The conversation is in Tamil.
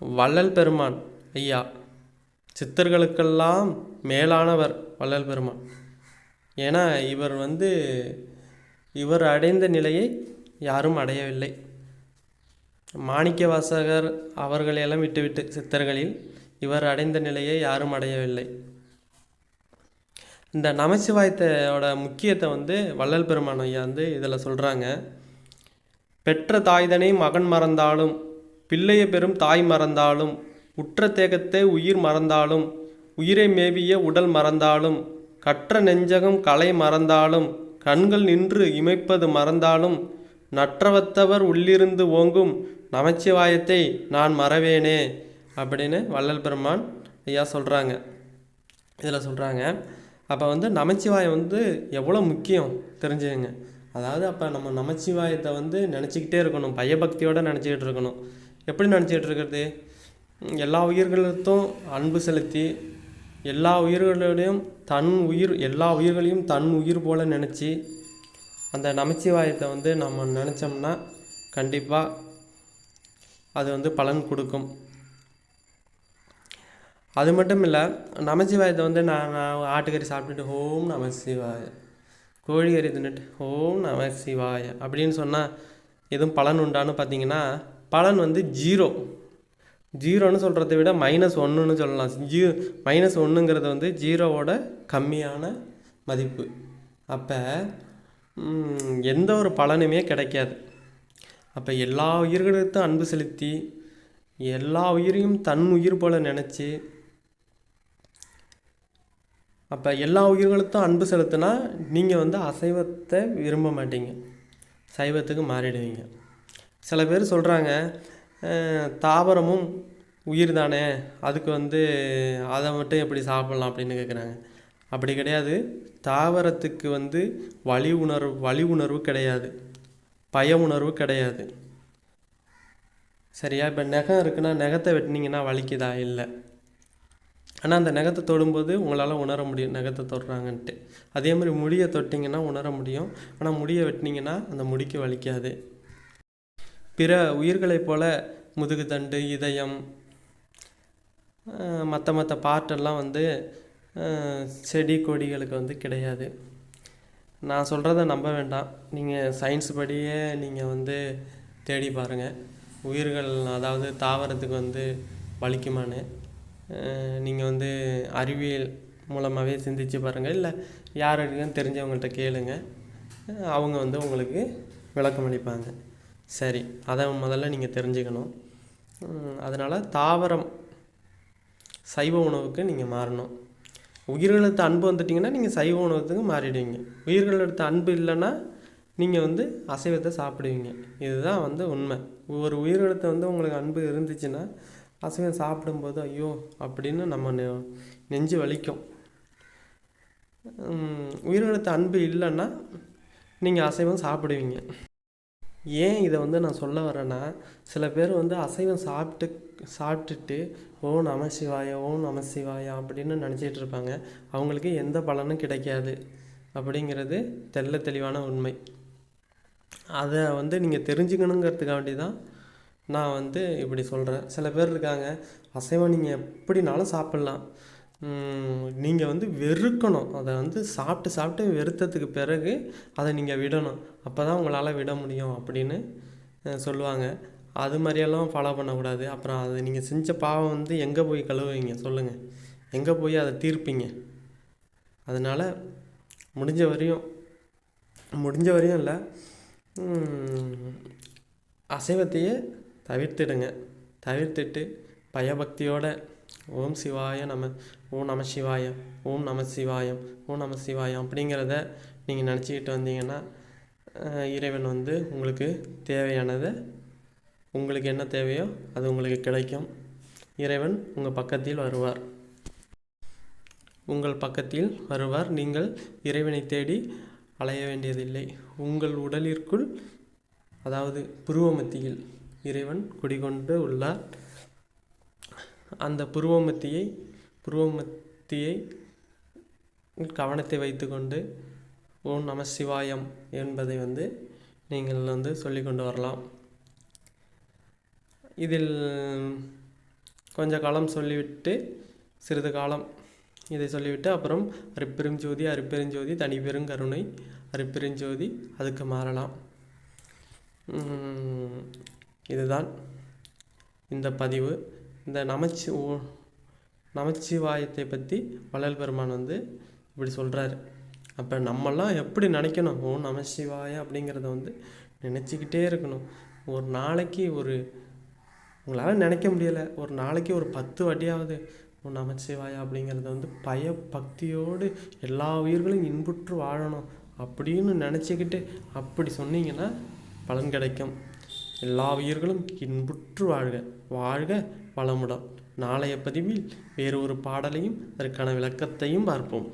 வள்ளல் பெருமான். ஐயா சித்தர்களுக்கெல்லாம் மேலானவர் வள்ளல் பெருமான். ஏன்னா இவர் வந்து இவர் அடைந்த நிலையை யாரும் அடையவில்லை. மாணிக்க வாசகர் அவர்களையெல்லாம் விட்டுவிட்டு சித்தர்களில் இவர் அடைந்த நிலையை யாரும் அடையவில்லை. இந்த நமச்சிவாயத்தோட முக்கியத்தை வந்து வள்ளல் பெருமான் ஐயா வந்து இதில் சொல்கிறாங்க பெற்ற தாய்தனை மகன் மறந்தாலும் பிள்ளையை பெறும் தாய் மறந்தாலும் உற்ற தேகத்தை உயிர் மறந்தாலும் உயிரை மேவிய உடல் மறந்தாலும் கற்ற நெஞ்சகம் கலை மறந்தாலும் கண்கள் நின்று இமைப்பது மறந்தாலும் நற்றவத்தவர் உள்ளிருந்து ஓங்கும் நமச்சிவாயத்தை நான் மறவேனே அப்படின்னு வள்ளல் பெருமான் ஐயா சொல்கிறாங்க இதில் சொல்கிறாங்க அப்போ வந்து நமச்சிவாயம் வந்து எவ்வளோ முக்கியம் தெரிஞ்சுக்கங்க. அதாவது அப்போ நம்ம நமச்சிவாயத்தை வந்து நினச்சிக்கிட்டே இருக்கணும். பயபக்தியோடு நினச்சிக்கிட்டு இருக்கணும். எப்படி நினச்சிக்கிட்டு இருக்கிறது எல்லா உயிர்களுக்கும் அன்பு செலுத்தி எல்லா உயிர்களோடையும் தன் உயிர் எல்லா உயிர்களையும் தன் உயிர் போல் நினச்சி அந்த நமச்சிவாயத்தை வந்து நம்ம நினச்சோம்னா கண்டிப்பாக அது வந்து பலன் கொடுக்கும். அது மட்டும் இல்லை நமச்சிவாயத்தை வந்து நான் நான் ஆட்டுக்கறி சாப்பிட்டுட்டு ஓம் நமசிவாய கோழிக்கறி தின்னுட்டு ஓம் நமசிவாய அப்படின்னு சொன்னால் எதுவும் பலன் உண்டான்னு பார்த்தீங்கன்னா பலன் வந்து ஜீரோ. ஜீரோன்னு சொல்கிறத விட மைனஸ் ஒன்றுன்னு சொல்லலாம். ஜீ மைனஸ் ஒன்றுங்கிறது வந்து ஜீரோவோட கம்மியான மதிப்பு. அப்போ எந்த ஒரு பலனுமே கிடைக்காது. அப்போ எல்லா உயிர்களுக்கும் அன்பு செலுத்தி எல்லா உயிரையும் தன் உயிர் போல் நினச்சி அப்போ எல்லா உயிர்களுக்கும் அன்பு செலுத்தினா நீங்கள் வந்து அசைவத்தை விரும்ப மாட்டீங்க. சைவத்துக்கு மாறிடுவீங்க. சில பேர் சொல்கிறாங்க தாவரமும் உயிர் தானே அதுக்கு வந்து அதை மட்டும் எப்படி சாப்பிட்லாம்? அப்படின்னு கேட்குறாங்க அப்படி கிடையாது. தாவரத்துக்கு வந்து வழி உணர்வு வழி உணர்வு கிடையாது. பய உணர்வு கிடையாது. சரியா? இப்போ நகம் இருக்குன்னா நகத்தை வெட்டினீங்கன்னா வலிக்குதா? இல்லை. ஆனால் அந்த நகத்தை தொடும்போது உங்களால் உணர முடியும் நகத்தை தொடுறாங்கன்ட்டு. அதே மாதிரி முடியை தொட்டிங்கன்னா உணர முடியும். ஆனால் முடியை வெட்டினீங்கன்னா அந்த முடிக்கு வலிக்காது. பிற உயிர்களைப் போல முதுகுத்தண்டு இதயம் மற்ற மற்ற பார்ட்டெல்லாம் வந்து செடி கொடிகளுக்கு வந்து கிடையாது. நான் சொல்கிறத நம்ப வேண்டாம். நீங்கள் சயின்ஸ் படியே நீங்கள் வந்து தேடி பாருங்கள் உயிர்கள் அதாவது தாவரத்துக்கு வந்து வலிக்குமான்னு. நீங்கள் வந்து அறிவியல் மூலமாகவே சிந்திச்சு பாருங்கள் இல்லை யாருக்கும் தெரிஞ்சவங்கள்ட்ட கேளுங்க. அவங்க வந்து உங்களுக்கு விளக்கம் அளிப்பாங்க. சரி அதை முதல்ல நீங்கள் தெரிஞ்சுக்கணும். அதனால் தாவரம் சைவ உணவுக்கு நீங்கள் மாறணும். உயிர்களெடுத்த அன்பு வந்துட்டிங்கன்னா நீங்கள் சைவ உணவத்துக்கு மாறிடுவீங்க. உயிர்களுக்கு அன்பு இல்லைன்னா நீங்கள் வந்து அசைவத்தை சாப்பிடுவீங்க. இதுதான் வந்து உண்மை. ஒரு உயிரிழத்தை வந்து உங்களுக்கு அன்பு இருந்துச்சுன்னா அசைவம் சாப்பிடும்போது ஐயோ அப்படின்னு நம்ம நெ- நெஞ்சு வலிக்கும். உம், அன்பு இல்லைன்னா நீங்கள் அசைவம் சாப்பிடுவீங்க. ஏன் இதை வந்து நான் சொல்ல வரேன்னா சில பேர் வந்து அசைவம் சாப்பிட்டு சாப்பிட்டுட்டு ஓ நம சிவாய ஓ நம சிவாயா அப்படின்னு நினச்சிட்டு இருப்பாங்க. அவங்களுக்கு எந்த பலனும் கிடைக்காது. அப்படிங்கிறது தெள்ள தெளிவான உண்மை. அதை வந்து நீங்கள் தெரிஞ்சுக்கணுங்கிறதுக்காண்டி தான் நான் வந்து இப்படி சொல்கிறேன் சில பேர் இருக்காங்க அசைவம் நீங்கள் எப்படினாலும் சாப்பிட்லாம். நீங்கள் வந்து வெறுக்கணும். அதை வந்து சாப்பிட்டு சாப்பிட்டு வெறுத்ததுக்கு பிறகு அதை நீங்கள் விடணும். அப்போ தான் உங்களால் விட முடியும் அப்படின்னு சொல்லுவாங்க. அது மாதிரியெல்லாம் ஃபாலோ பண்ணக்கூடாது. அப்புறம் அது நீங்கள் செஞ்ச பாவம் வந்து எங்கே போய் கழுவுவீங்க? சொல்லுங்கள் எங்கே போய் அதை தீர்ப்பீங்க? அதனால் முடிஞ்ச வரையும் முடிஞ்ச வரையும் இல்லை. அசைவத்தையே தவிர்த்துடுங்க. தவிர்த்துட்டு பயபக்தியோட ஓம் சிவாய நம்ம ஓம் நம சிவாயம் ஓம் நம சிவாயம் ஓம் நம சிவாயம் அப்படிங்கிறத நீங்கள் நினச்சிக்கிட்டு வந்தீங்கன்னா இறைவன் வந்து உங்களுக்கு தேவையானதை உங்களுக்கு என்ன தேவையோ அது உங்களுக்கு கிடைக்கும். இறைவன் உங்கள் பக்கத்தில் வருவார். உங்கள் பக்கத்தில் வருவார். நீங்கள் இறைவனை தேடி அலைய வேண்டியதில்லை. உங்கள் உடலிற்குள் அதாவது புருவ மத்தியில் இறைவன் குடிகொண்டு உள்ளார். அந்த புருவ மத்தியை புருவமத்தியை கவனத்தை வைத்துக்கொண்டு ஓம் நம சிவாயம் என்பதை வந்து நீங்கள் வந்து சொல்லி கொண்டு வரலாம். இதில் கொஞ்ச காலம் சொல்லிவிட்டு சிறிது காலம் இதை சொல்லிவிட்டு அப்புறம் அரிப்பெருஞ்சோதி அரிப்பெருஞ்சோதி தனி பெருங்கருணை அரிப்பெருஞ்சோதி அதுக்கு மாறலாம். இதுதான் இந்த பதிவு. இந்த நமச்சி நமச்சிவாயத்தை பற்றி வள்ளல் பெருமான் வந்து இப்படி சொல்கிறாரு அப்போ நம்மெல்லாம் எப்படி நினைக்கணும்? ஓ நமசிவாய அப்படிங்கிறத வந்து நினச்சிக்கிட்டே இருக்கணும். ஒரு நாளைக்கு ஒரு உங்களால் நினைக்க முடியலை. ஒரு நாளைக்கு ஒரு பத்து வாட்டியாவது ஓ நமச்சிவாயா அப்படிங்கிறத வந்து பய பக்தியோடு எல்லா உயிர்களும் இன்புற்று வாழணும் அப்படின்னு நினச்சிக்கிட்டு அப்படி சொன்னீங்கன்னா பலன் கிடைக்கும். எல்லா உயிர்களும் இன்புற்று வாழ்க. வாழ்க வளமுடன். நாளைய பதிவில் வேறு ஒரு பாடலையும் அதற்கான விளக்கத்தையும் பார்ப்போம்.